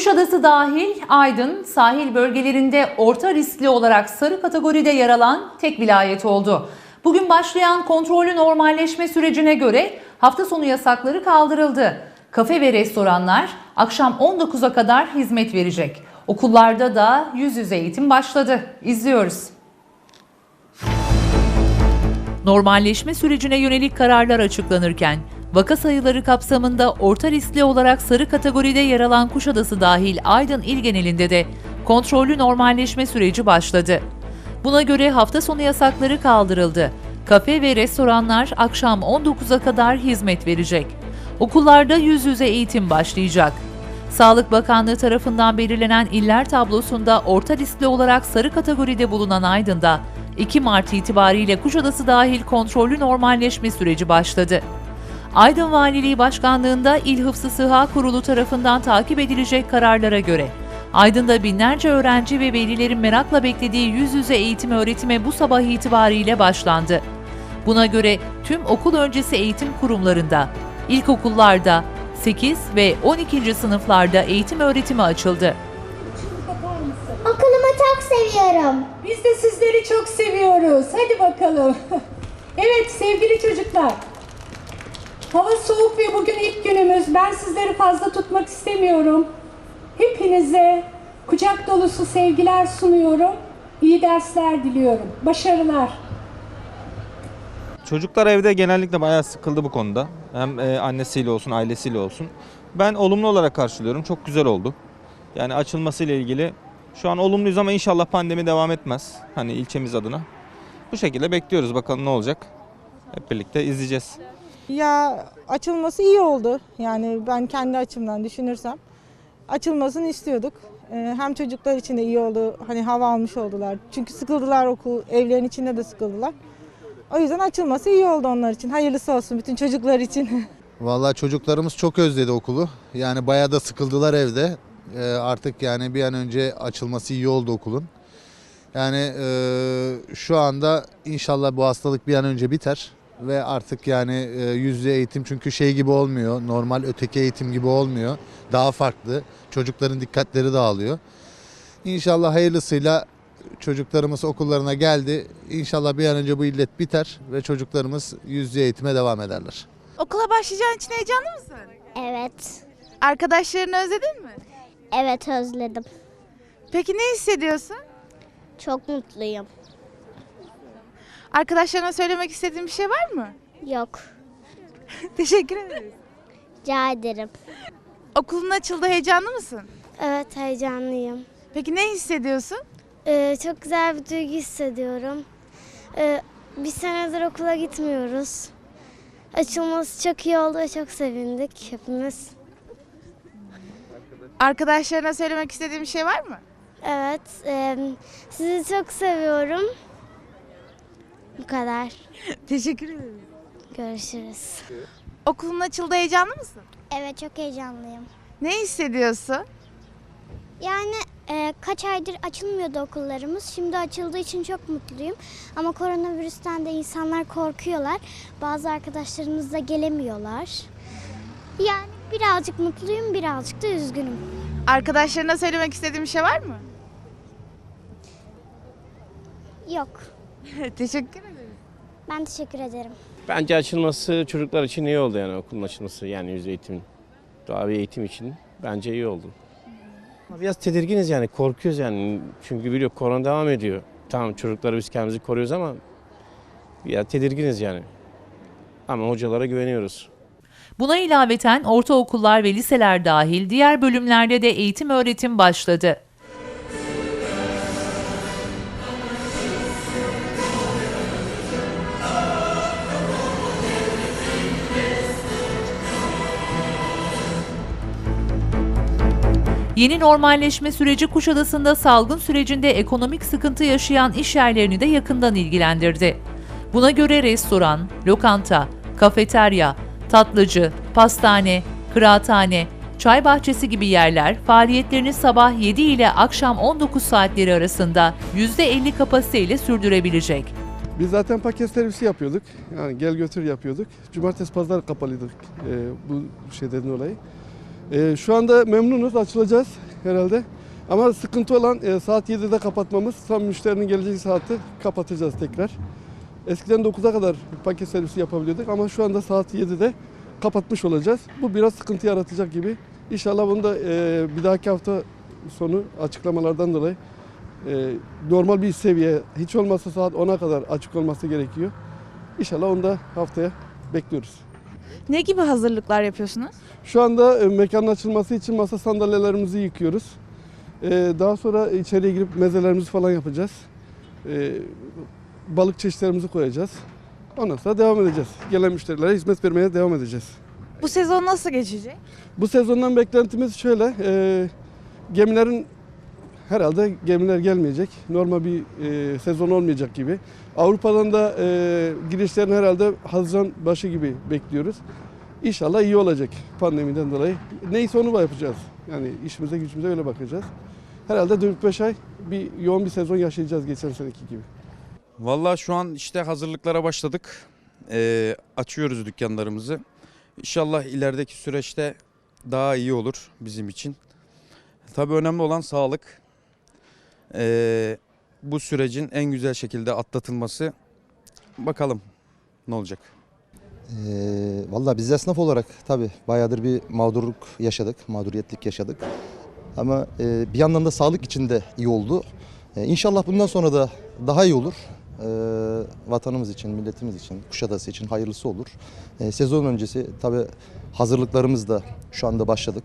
Kuşadası dahil Aydın sahil bölgelerinde orta riskli olarak sarı kategoride yer alan tek vilayet oldu. Bugün başlayan kontrollü normalleşme sürecine göre hafta sonu yasakları kaldırıldı. Kafe ve restoranlar akşam 19'a kadar hizmet verecek. Okullarda da yüz yüze eğitim başladı. İzliyoruz. Normalleşme sürecine yönelik kararlar açıklanırken vaka sayıları kapsamında orta riskli olarak sarı kategoride yer alan Kuşadası dahil Aydın il genelinde de kontrollü normalleşme süreci başladı. Buna göre hafta sonu yasakları kaldırıldı. Kafe ve restoranlar akşam 19'a kadar hizmet verecek. Okullarda yüz yüze eğitim başlayacak. Sağlık Bakanlığı tarafından belirlenen iller tablosunda orta riskli olarak sarı kategoride bulunan Aydın'da 2 Mart itibariyle Kuşadası dahil kontrollü normalleşme süreci başladı. Aydın Valiliği Başkanlığında İl Hıfzı Sıha Kurulu tarafından takip edilecek kararlara göre Aydın'da binlerce öğrenci ve velilerin merakla beklediği yüz yüze eğitim öğretime bu sabah itibariyle başlandı. Buna göre tüm okul öncesi eğitim kurumlarında, ilkokullarda, 8 ve 12. sınıflarda eğitim öğretimi açıldı. Okulumu çok seviyorum. Biz de sizleri çok seviyoruz. Hadi bakalım. evet sevgili çocuklar. Hava soğuk ve bugün ilk günümüz. Ben sizleri fazla tutmak istemiyorum. Hepinize kucak dolusu sevgiler sunuyorum. İyi dersler diliyorum. Başarılar. Çocuklar evde genellikle bayağı sıkıldı bu konuda. Hem e, annesiyle olsun, ailesiyle olsun. Ben olumlu olarak karşılıyorum. Çok güzel oldu. Yani açılmasıyla ilgili şu an olumluyuz ama inşallah pandemi devam etmez. Hani ilçemiz adına. Bu şekilde bekliyoruz bakalım ne olacak. Hep birlikte izleyeceğiz. Ya açılması iyi oldu. Yani ben kendi açımdan düşünürsem açılmasını istiyorduk. Ee, Hem çocuklar için de iyi oldu. Hani hava almış oldular. Çünkü sıkıldılar okul, evlerin içinde de sıkıldılar. O yüzden açılması iyi oldu onlar için. Hayırlısı olsun bütün çocuklar için. Vallahi çocuklarımız çok özledi okulu. Yani bayağı da sıkıldılar evde. Ee, artık yani bir an önce açılması iyi oldu okulun. Yani e, şu anda inşallah bu hastalık bir an önce biter ve artık yani e, yüz yüze eğitim çünkü şey gibi olmuyor. Normal öteki eğitim gibi olmuyor. Daha farklı. Çocukların dikkatleri dağılıyor. İnşallah hayırlısıyla çocuklarımız okullarına geldi. İnşallah bir an önce bu illet biter ve çocuklarımız yüz yüze eğitime devam ederler. Okula başlayacağın için heyecanlı mısın? Evet. Arkadaşlarını özledin mi? Evet özledim. Peki ne hissediyorsun? Çok mutluyum. Arkadaşlarına söylemek istediğin bir şey var mı? Yok. Teşekkür ederiz. Rica ederim. Okulun açıldı heyecanlı mısın? Evet heyecanlıyım. Peki ne hissediyorsun? Ee, çok güzel bir duygu hissediyorum. Ee, bir senedir okula gitmiyoruz. Açılması çok iyi oldu ve çok sevindik hepimiz. Arkadaşlarına söylemek istediğin bir şey var mı? Evet, e, sizi çok seviyorum. Bu kadar. Teşekkür ederim. Görüşürüz. Okulun açıldı heyecanlı mısın? Evet çok heyecanlıyım. Ne hissediyorsun? Yani e, kaç aydır açılmıyordu okullarımız. Şimdi açıldığı için çok mutluyum. Ama koronavirüsten de insanlar korkuyorlar. Bazı arkadaşlarımız da gelemiyorlar. Yani birazcık mutluyum, birazcık da üzgünüm. Arkadaşlarına söylemek istediğin bir şey var mı? Yok. Teşekkür ederim. Ben teşekkür ederim. Bence açılması çocuklar için iyi oldu yani okulun açılması yani yüz eğitim, doğa bir eğitim için bence iyi oldu. Ama Biraz tedirginiz yani korkuyoruz yani çünkü biliyor korona devam ediyor. Tamam çocukları biz kendimizi koruyoruz ama biraz tedirginiz yani. Ama hocalara güveniyoruz. Buna ilaveten ortaokullar ve liseler dahil diğer bölümlerde de eğitim öğretim başladı. Yeni normalleşme süreci Kuşadası'nda salgın sürecinde ekonomik sıkıntı yaşayan iş yerlerini de yakından ilgilendirdi. Buna göre restoran, lokanta, kafeterya, tatlıcı, pastane, kıraathane, çay bahçesi gibi yerler faaliyetlerini sabah 7 ile akşam 19 saatleri arasında %50 kapasiteyle sürdürebilecek. Biz zaten paket servisi yapıyorduk. Yani gel götür yapıyorduk. Cumartesi pazar kapalıydık e, bu şeyden dolayı. E, şu anda memnunuz, açılacağız. herhalde. Ama sıkıntı olan e, saat 7'de kapatmamız. Tam müşterinin geleceği saati kapatacağız tekrar. Eskiden 9'a kadar paket servisi yapabiliyorduk ama şu anda saat 7'de kapatmış olacağız. Bu biraz sıkıntı yaratacak gibi. İnşallah bunu da e, bir dahaki hafta sonu açıklamalardan dolayı e, normal bir seviye hiç olmazsa saat 10'a kadar açık olması gerekiyor. İnşallah onu da haftaya bekliyoruz. Ne gibi hazırlıklar yapıyorsunuz? Şu anda e, mekanın açılması için masa sandalyelerimizi yıkıyoruz. E, daha sonra içeriye girip mezelerimizi falan yapacağız. E, balık çeşitlerimizi koyacağız. Ondan sonra devam edeceğiz. Gelen müşterilere hizmet vermeye devam edeceğiz. Bu sezon nasıl geçecek? Bu sezondan beklentimiz şöyle. e, gemilerin herhalde gemiler gelmeyecek. Normal bir e, sezon olmayacak gibi. Avrupa'dan da e, girişlerin herhalde Haziran başı gibi bekliyoruz. İnşallah iyi olacak pandemiden dolayı. Neyse onu da yapacağız. Yani işimize gücümüze öyle bakacağız. Herhalde 4-5 ay bir yoğun bir sezon yaşayacağız geçen seneki gibi. Vallahi şu an işte hazırlıklara başladık. Ee, açıyoruz dükkanlarımızı. İnşallah ilerideki süreçte daha iyi olur bizim için. Tabii önemli olan sağlık. Ee, bu sürecin en güzel şekilde atlatılması. Bakalım ne olacak. Ee, Valla biz esnaf olarak tabii bayağıdır bir mağdurluk yaşadık, mağduriyetlik yaşadık. Ama e, bir yandan da sağlık için de iyi oldu. E, inşallah bundan sonra da daha iyi olur. E, vatanımız için, milletimiz için, Kuşadası için hayırlısı olur. E, sezon öncesi tabii hazırlıklarımız da şu anda başladık.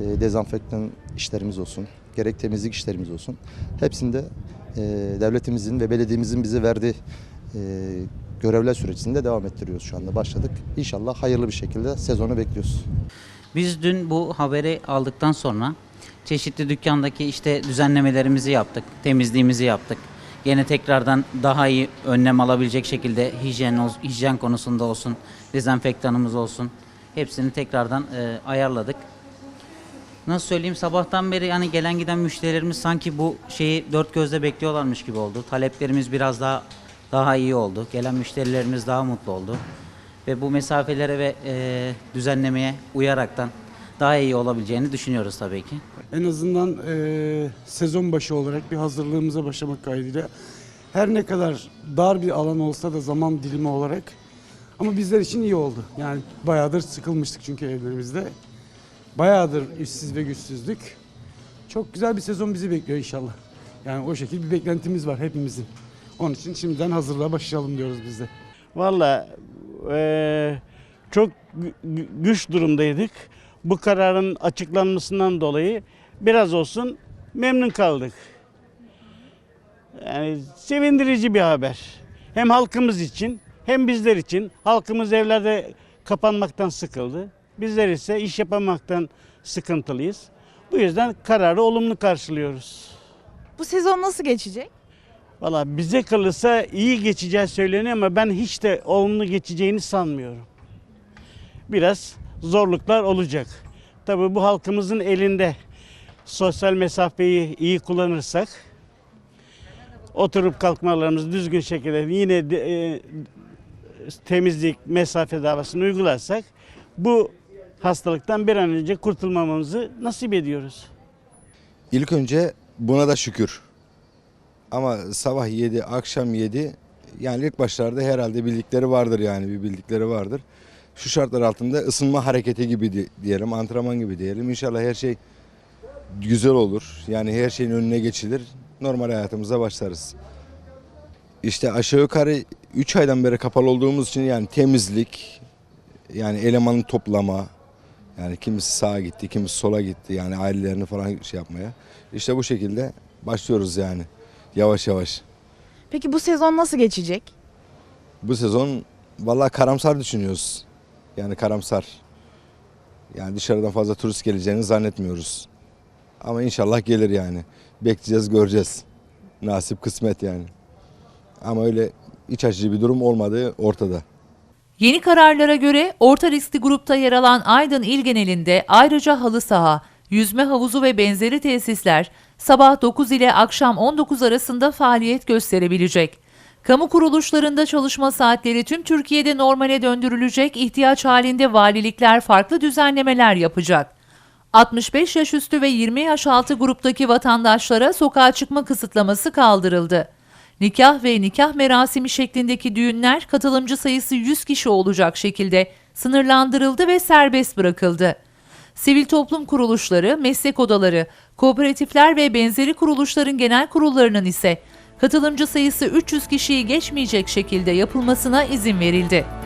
E, dezenfektan işlerimiz olsun, gerek temizlik işlerimiz olsun. Hepsinde e, devletimizin ve belediyemizin bize verdiği e, görevler sürecinde devam ettiriyoruz şu anda. Başladık. İnşallah hayırlı bir şekilde sezonu bekliyoruz. Biz dün bu haberi aldıktan sonra çeşitli dükkandaki işte düzenlemelerimizi yaptık, temizliğimizi yaptık. Yine tekrardan daha iyi önlem alabilecek şekilde hijyen, hijyen konusunda olsun, dezenfektanımız olsun. Hepsini tekrardan e, ayarladık. Nasıl söyleyeyim sabahtan beri yani gelen giden müşterilerimiz sanki bu şeyi dört gözle bekliyorlarmış gibi oldu. Taleplerimiz biraz daha daha iyi oldu. Gelen müşterilerimiz daha mutlu oldu. Ve bu mesafelere ve e, düzenlemeye uyaraktan daha iyi olabileceğini düşünüyoruz tabii ki. En azından eee, sezon başı olarak bir hazırlığımıza başlamak kaydıyla her ne kadar dar bir alan olsa da zaman dilimi olarak ama bizler için iyi oldu. Yani bayağıdır sıkılmıştık çünkü evlerimizde. Bayağıdır işsiz ve güçsüzdük. Çok güzel bir sezon bizi bekliyor inşallah. Yani o şekilde bir beklentimiz var hepimizin. Onun için şimdiden hazırlığa başlayalım diyoruz biz de. Valla eee, çok gü- gü- güç durumdaydık. Bu kararın açıklanmasından dolayı biraz olsun memnun kaldık. Yani sevindirici bir haber. Hem halkımız için hem bizler için. Halkımız evlerde kapanmaktan sıkıldı. Bizler ise iş yapamaktan sıkıntılıyız. Bu yüzden kararı olumlu karşılıyoruz. Bu sezon nasıl geçecek? Valla bize kalırsa iyi geçeceği söyleniyor ama ben hiç de olumlu geçeceğini sanmıyorum. Biraz zorluklar olacak. Tabii bu halkımızın elinde sosyal mesafeyi iyi kullanırsak oturup kalkmalarımızı düzgün şekilde yine de, e, temizlik mesafe davasını uygularsak bu hastalıktan bir an önce kurtulmamamızı nasip ediyoruz. İlk önce buna da şükür. Ama sabah 7, akşam 7 yani ilk başlarda herhalde bildikleri vardır yani bir bildikleri vardır. Şu şartlar altında ısınma hareketi gibi di- diyelim, antrenman gibi diyelim. İnşallah her şey güzel olur. Yani her şeyin önüne geçilir. Normal hayatımıza başlarız. İşte aşağı yukarı 3 aydan beri kapalı olduğumuz için yani temizlik, yani elemanı toplama, yani kimisi sağa gitti, kimisi sola gitti. Yani ailelerini falan şey yapmaya. İşte bu şekilde başlıyoruz yani yavaş yavaş. Peki bu sezon nasıl geçecek? Bu sezon vallahi karamsar düşünüyoruz. Yani karamsar. Yani dışarıdan fazla turist geleceğini zannetmiyoruz. Ama inşallah gelir yani. Bekleyeceğiz, göreceğiz. Nasip kısmet yani. Ama öyle iç açıcı bir durum olmadığı ortada. Yeni kararlara göre orta riskli grupta yer alan Aydın il genelinde ayrıca halı saha, yüzme havuzu ve benzeri tesisler sabah 9 ile akşam 19 arasında faaliyet gösterebilecek. Kamu kuruluşlarında çalışma saatleri tüm Türkiye'de normale döndürülecek ihtiyaç halinde valilikler farklı düzenlemeler yapacak. 65 yaş üstü ve 20 yaş altı gruptaki vatandaşlara sokağa çıkma kısıtlaması kaldırıldı. Nikah ve nikah merasimi şeklindeki düğünler katılımcı sayısı 100 kişi olacak şekilde sınırlandırıldı ve serbest bırakıldı. Sivil toplum kuruluşları, meslek odaları, kooperatifler ve benzeri kuruluşların genel kurullarının ise katılımcı sayısı 300 kişiyi geçmeyecek şekilde yapılmasına izin verildi.